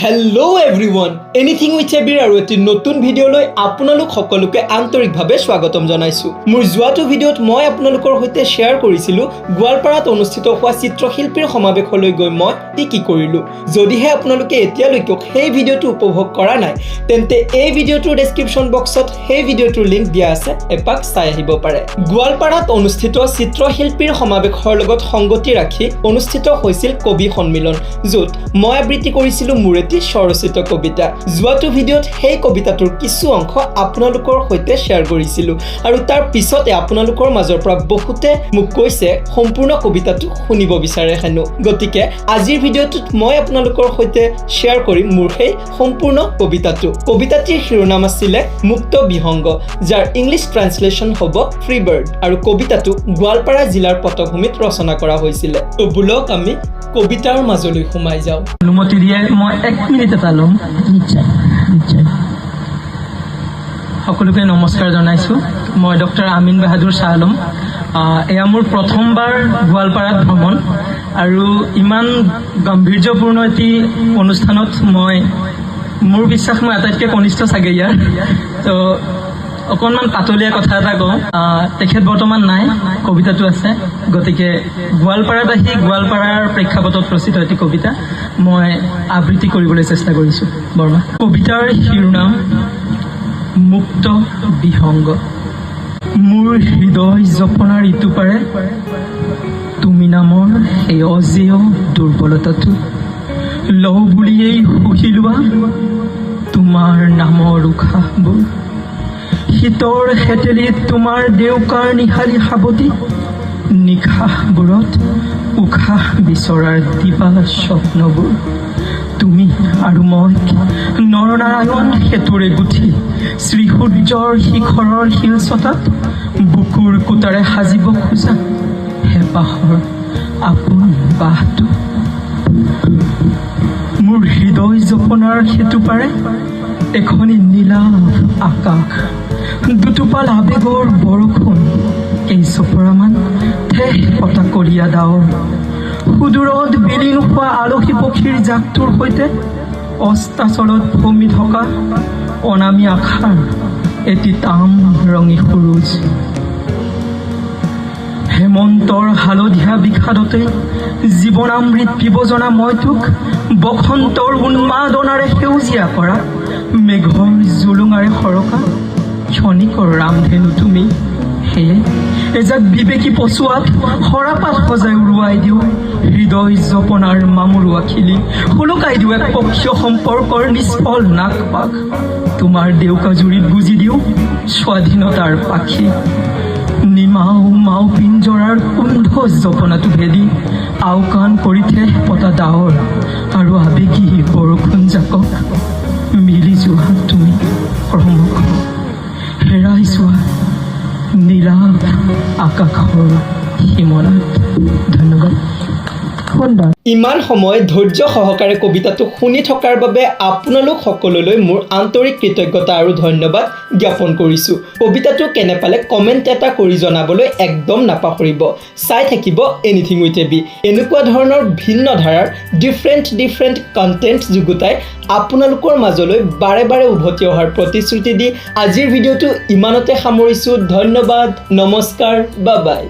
Hello' everyone anything with Abir আৰু এটি নতুন ভিডিঅ'লৈ আপোনালোক সকলোকে আন্তৰিকভাৱে স্বাগতম জনাইছোঁ মোৰ যোৱাটো ভিডিঅ'ত মই আপোনালোকৰ সৈতে শ্বেয়াৰ কৰিছিলোঁ গোৱালপাৰাত অনুষ্ঠিত হোৱা চিত্ৰশিল্পীৰ সমাৱেশলৈ গৈ মই কি কি কৰিলোঁ যদিহে আপোনালোকে এতিয়ালৈকেও সেই ভিডিঅ'টো উপভোগ কৰা নাই তেন্তে এই ভিডিঅ'টোৰ ডেছক্ৰিপশ্যন বক্সত সেই ভিডিঅ'টোৰ লিংক দিয়া আছে এপাক চাই আহিব পাৰে গোৱালপাৰাত অনুষ্ঠিত চিত্ৰশিল্পীৰ সমাৱেশৰ লগত সংগতি ৰাখি অনুষ্ঠিত হৈছিল কবি সন্মিলন য'ত মই আবৃত্তি কৰিছিলোঁ মোৰ এটি স্বৰচিত কবিতা। যোৱাটো ভিডিঅ'ত সেই কবিতাটোৰ কিছু অংশ আপোনালোকৰ সৈতে শ্বেয়াৰ কৰিছিলোঁ। আৰু তাৰ পিছতে আপোনালোকৰ মাজৰ পৰা বহুতে মোক কৈছে, সম্পূৰ্ণ কবিতাটো শুনিব বিচাৰে হেনো। গতিকে, আজিৰ ভিডিঅ'টোত মই আপোনালোকৰ সৈতে শ্বেয়াৰ কৰিম মোৰ সেই সম্পূৰ্ণ কবিতাটো। কবিতাটিৰ শিৰোনাম আছিলে, মুক্ত বিহংগ যাৰ ইংলিছ ট্ৰান্সলেশ্যন হ'ব ফ্ৰী বাৰ্ড আৰু কবিতাটো গোৱালপাৰা জিলাৰ পটভূমিত ৰচনা কৰা হৈছিলে। ত' বোলক আমি কবিতাৰ মাজলৈ সোমাই যাওঁ। অনুমতি দিয়ে মই এক এটা ল'ম নিশ্চয় নিশ্চয়। সকলোকে নমস্কাৰ জনাইছোঁ। মই ডক্টৰ আমিন বাহাদুৰ শ্বাহ আলম। এয়া মোৰ প্ৰথমবাৰ গোৱালপাৰাত ভ্ৰমণ আৰু ইমান গাম্ভীৰ্যপূৰ্ণ এটি অনুষ্ঠানত মই, মোৰ বিশ্বাস মই আটাইতকৈ কনিষ্ঠ চাগে ইয়াৰ। তো অকণমান পাতলীয়া কথা এটা কওঁ। তেখেত বৰ্তমান নাই, কবিতাটো আছে। গতিকে গোৱালপাৰাত আহি গোৱালপাৰাৰ প্ৰেক্ষাপটত ৰচিত এটি কবিতা মই আবৃত্তি কৰিবলৈ চেষ্টা কৰিছোঁ। বৰ্মা। কবিতাৰ শিৰোনাম, মুক্ত বিহংগ। মোৰ হৃদয় জপনাৰ ইটো পাৰে, তুমি নামৰ সেই অজেয় দুৰ্বলতাটো। লওঁ বুলিয়েই শুহি লোৱা, তোমাৰ নামৰ উশাহবোৰ। শীতৰ হেতেলিত তোমাৰ দেউকাৰ নিশালী সাৱটি নিশাহবোৰত উশাহ বিচৰাৰ দিবা স্বপ্নবোৰ। তুমি আৰু মই নৰনাৰায়ণ সেতুৰে গুঠি শ্ৰীসূৰ্যৰ শিখৰৰ শিলচটাত বুকুৰ কোটাৰে সাজিব খোজা হেঁপাহৰ আপোন বাহটো। মোৰ হৃদয় জপনাৰ সেতু পাৰে এখনি নীলা আকাশ। দুটোপাল আবেগৰ বৰষুণ এই চপৰামান ঠেহ কটা কলীয়া ডাৱৰ সুদূৰত বিলীন হোৱা আলসী পক্ষীৰ জাকটোৰ সৈতে অস্তাচলত ভমি থকা অনামী আশাৰ এটি তাম ৰঙী সুৰুজ। হেমন্তৰ হালধীয়া বিষাদতে জীৱনামৃত বিবজনা মই তোক বসন্তৰ উন্মাদনাৰে সেউজীয়া কৰা মেঘৰ ৰামধেনু তুমি সেয়ে এজাক বিবেকী পচুৱাত সৰাপাত সজাই উৰুৱাই দিওঁ। হৃদয় জপনাৰ মামৰুৱা খিলি শুলুকাই দিওঁ এক পক্ষীয় সম্পৰ্কৰ নিষ্ফল নাক পাক তোমাৰ দেউকা জুৰিত বুজি দিওঁ স্বাধীনতাৰ পাখি। নিমাও মাও পিঞ্জৰাৰ কুণ্ঠ জপনাটো ভেদি আওকাণ কৰিঠে পতা ডাৱৰ আৰু আবেগী বৰষুণ জাকক মিলি যোৱা তুমি যোৱা নীলা আকাশৰ হিমনাথ ধন্যবাদ। সুন্দৰ ইমান সময় ধৈৰ্য সহকাৰে কবিতাটো শুনি থকাৰ বাবে আপোনালোক সকলোলৈ মোৰ আন্তৰিক কৃতজ্ঞতা আৰু ধন্যবাদ জ্ঞাপন কৰিছোঁ। কবিতাটো কেনে পালে কমেণ্ট এটা কৰি জনাবলৈ একদম নাপাহৰিব। চাই থাকিব এনিথিং উইথ এ বি এনেকুৱা ধৰণৰ ভিন্ন ধাৰাৰ ডিফাৰেণ্ট ডিফাৰেণ্ট কণ্টেণ্ট যুগুতাই আপোনালোকৰ মাজলৈ বাৰে বাৰে উভতি অহাৰ প্ৰতিশ্ৰুতি দি আজিৰ ভিডিঅ'টো ইমানতে সামৰিছোঁ। ধন্যবাদ, নমস্কাৰ বা বাই।